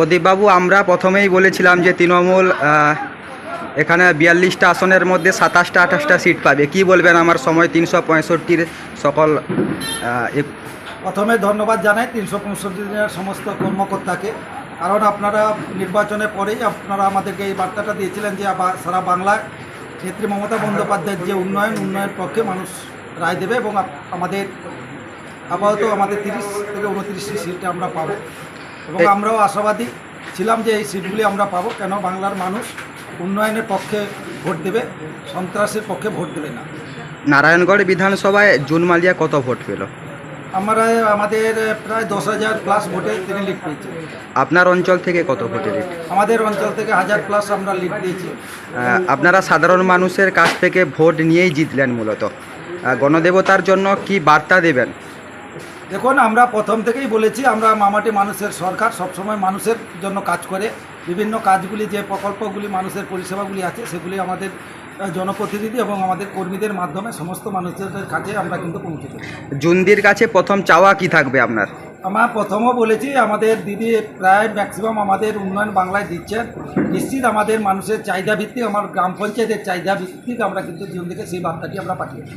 প্রদীপবাবু আমরা প্রথমেই বলেছিলাম যে তৃণমূল এখানে বিয়াল্লিশটা আসনের মধ্যে সাতাশটা, আঠাশটা সিট পাবে। কি বলবেন আমার সময়? তিনশো পঁয়ষট্টির সকল প্রথমে ধন্যবাদ জানাই তিনশো পঁয়ষট্টি দিনের সমস্ত কর্মকর্তাকে। কারণ আপনারা নির্বাচনের পরেই আপনারা আমাদেরকে এই বার্তাটা দিয়েছিলেন যে সারা বাংলায় নেত্রী মমতা বন্দ্যোপাধ্যায়ের যে উন্নয়ন, উন্নয়নের পক্ষে মানুষ রায় দেবে এবং আমাদের আপাতত আমাদের তিরিশ থেকে উনত্রিশটি সিট আমরা পাবো। এবং আমরাও আশাবাদী ছিলাম যে এই সিটগুলি আমরা পাবো কেন বাংলার মানুষ উন্নয়নের পক্ষে ভোট দেবে সন্ত্রাসের পক্ষে ভোট দেবে না। নারায়ণগড় বিধানসভায় জুন মালিয়া কত ভোট পেল? আমরা আমাদের প্রায় দশ হাজার প্লাস ভোটে তিনি লিড পেয়েছেন। আপনার অঞ্চল থেকে কত ভোটে লিড আমাদের অঞ্চল থেকে হাজার প্লাস আমরা লিড দিয়েছি আপনারা সাধারণ মানুষের কাছ থেকে ভোট নিয়েই জিতলেন মূলত। গণদেবতার জন্য কি বার্তা দেবেন? দেখুন আমরা প্রথম থেকেই বলেছি আমরা মামাটি মানুষের সরকার সবসময় মানুষের জন্য কাজ করে। বিভিন্ন কাজগুলি যে প্রকল্পগুলি মানুষের পরিষেবাগুলি আছে সেগুলি আমাদের জনপ্রতিনিধি এবং আমাদের কর্মীদের মাধ্যমে সমস্ত মানুষদের কাছে আমরা কিন্তু পৌঁছে জুন্দির কাছে প্রথম চাওয়া কি থাকবে আপনার? আমরা প্রথমও বলেছি আমাদের দিদি প্রায় ম্যাক্সিমাম আমাদের উন্নয়ন বাংলায় দিচ্ছেন। নিশ্চিত আমাদের মানুষের চাহিদা ভিত্তিক আমার গ্রাম পঞ্চায়েতের চাহিদা ভিত্তিক আমরা কিন্তু জীবন থেকে সেই বার্তাটি আমরা পাঠিয়েছি